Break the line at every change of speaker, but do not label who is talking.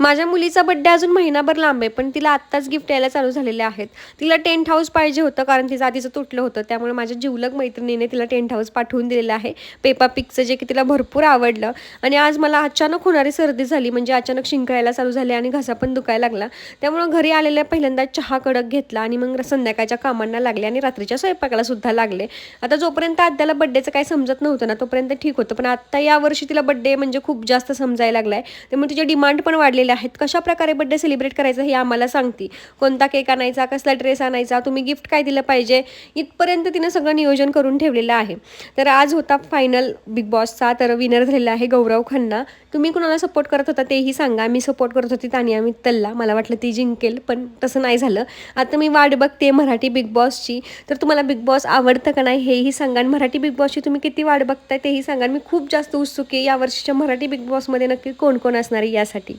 माझ्या मुलीचा बड्डे अजून महिनाभर लांब आहे पण तिला आत्ताच गिफ्ट यायला चालू झालेले आहेत. तिला टेंट हाऊस पाहिजे होतं कारण तिचं आधीचं तुटलं होतं. त्यामुळे माझ्या जिवलग मैत्रिणीने तिला टेंट हाऊस पाठवून दिलेलं आहे. पेपा पिकचं जे की तिला भरपूर आवडलं. आणि आज मला अचानक होणारी सर्दी झाली म्हणजे अचानक शिंकायला चालू झाली आणि घसा पण दुखायला लागला. त्यामुळं घरी आलेल्या पहिल्यांदा चहा कडक घेतला आणि मग संध्याकाळच्या कामांना लागले आणि रात्रीच्या स्वयंपाकाला सुद्धा लागले. आता जोपर्यंत आद्याला बड्डेचं काही समजत नव्हतं ना तोपर्यंत ठीक होतं. पण आत्ता यावर्षी तिला बड्डे म्हणजे खूप जास्त समजायला लागलाय. त्यामुळे तिचे डिमांड पण वाढलेली आहेत. कशा प्रकारे बड्डे सेलिब्रेट करायचं हे आम्हाला सांगती. कोणता केक आणायचा कसला ड्रेस आणायचा तुम्ही गिफ्ट काय दिलं पाहिजे इथपर्यंत तिनं सगळं नियोजन करून ठेवलेलं आहे. तर आज होता फायनल बिग बॉसचा तर विनर झालेला आहे गौरव खन्ना. तुम्ही कुणाला सपोर्ट करत होता तेही सांगा. मी सपोर्ट करत होती तानिया मित्तलला. मला वाटलं ती जिंकेल पण तसं नाही झालं. आता मी वाट बघते मराठी बिग बॉसची तर तुम्हाला बिग बॉस आवडतं का नाही हेही सांगा. आणि मराठी बिग बॉसची तुम्ही किती वाट बघताय तेही सांगा. आणि मी खूप जास्त उत्सुक आहे या वर्षीच्या मराठी बिग बॉसमध्ये नक्की कोण कोण असणार आहे यासाठी.